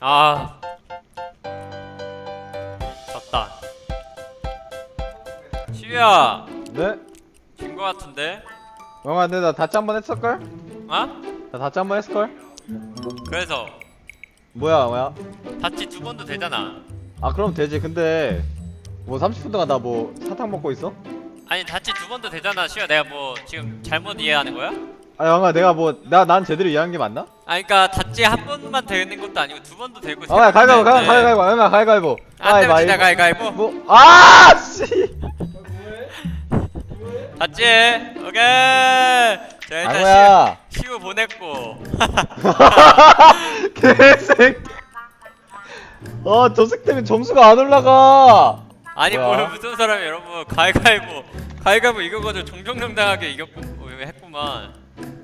아 졌다 시우야 네? 진거 같은데 영아 근데 나 다치 한 번 했을걸? 어? 나 다치 한 번 했을걸? 그래서 뭐야 뭐야 다치 두 번도 되잖아 아 그럼 되지 근데 뭐 30분 동안 나 뭐 사탕 먹고 있어? 아니 다치 두 번도 되잖아 시우야 내가 뭐 지금 잘못 이해하는 거야? 아 영아 내가 뭐 나 난 제대로 이해한 게 맞나? 아 그니까 다치 한 번만 되는 것도 아니고 두 번도 되고 세 아 번도 가위바위보 되는데. 가위바위보 영아 가위바위보 안 되면 지나 가위바위보 뭐? 아 씨! 다치 오케이 자 일단 아뭐야 시우, 시우 보냈고 개색 아저 색 때문에 점수가 안 올라가 아니 뭐야? 뭘 무슨 사람이 여러분 가위가위보 가위가위보 이거거든 종종정당하게 이겼고 어, 했구만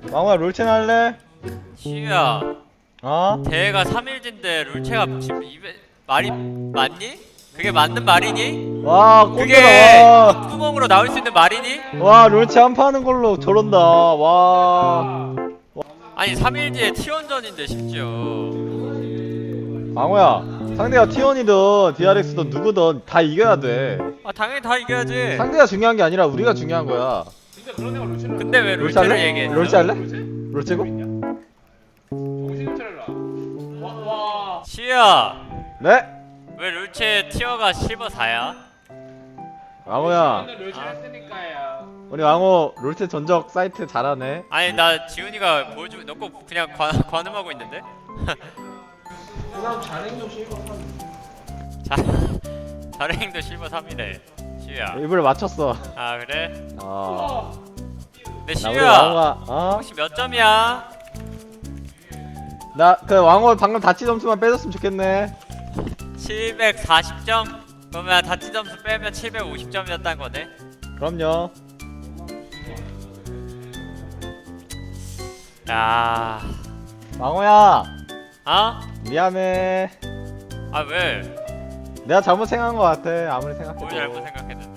망우야 롤챔 할래? 시우야 어? 대회가 3일진데 룰체가 지금 입에 말이 맞니? 그게 맞는 말이니? 와 그게 꼰대다 콧구멍으로 나올 수 있는 말이니? 와, 와 롤챔 한 파는 걸로 저런다 와 아니 3일지에 T1전인데 심지어 망우야 상대가 T1이든 DRX든 누구든 다 이겨야 돼 아 당연히 다 이겨야지 상대가 중요한 게 아니라 우리가 중요한 거야 근데 왜 롤체 룰체를 할래? 얘기했어? 롤체 할래? 롤체? 롤체고? 차려라 와 와 시우야 네? 왜 룰체 티어가 실버 4야? 망우야 맨날 롤체 아. 했으니까요 우리 망우 롤체 전적 사이트 잘하네 아니 나 지훈이가 보여주 넣고 그냥 관, 관음하고 있는데? 그 다음 잔행도 실버 자 자랭도 실버 3이래 시우야 입을 맞췄어 아 그래? 어. 와 근데 우리 시우야 왕우가 어? 혹시 몇 점이야? 나 그 왕호 방금 다치 점수만 빼줬으면 좋겠네. 740점? 그러면 다치 점수 빼면 750점이었다는 거네. 그럼요. 야... 왕호야! 어? 미안해. 아 왜? 내가 잘못 생각한 것 같아. 아무리 뭘 생각해도. 잘못 생각했는데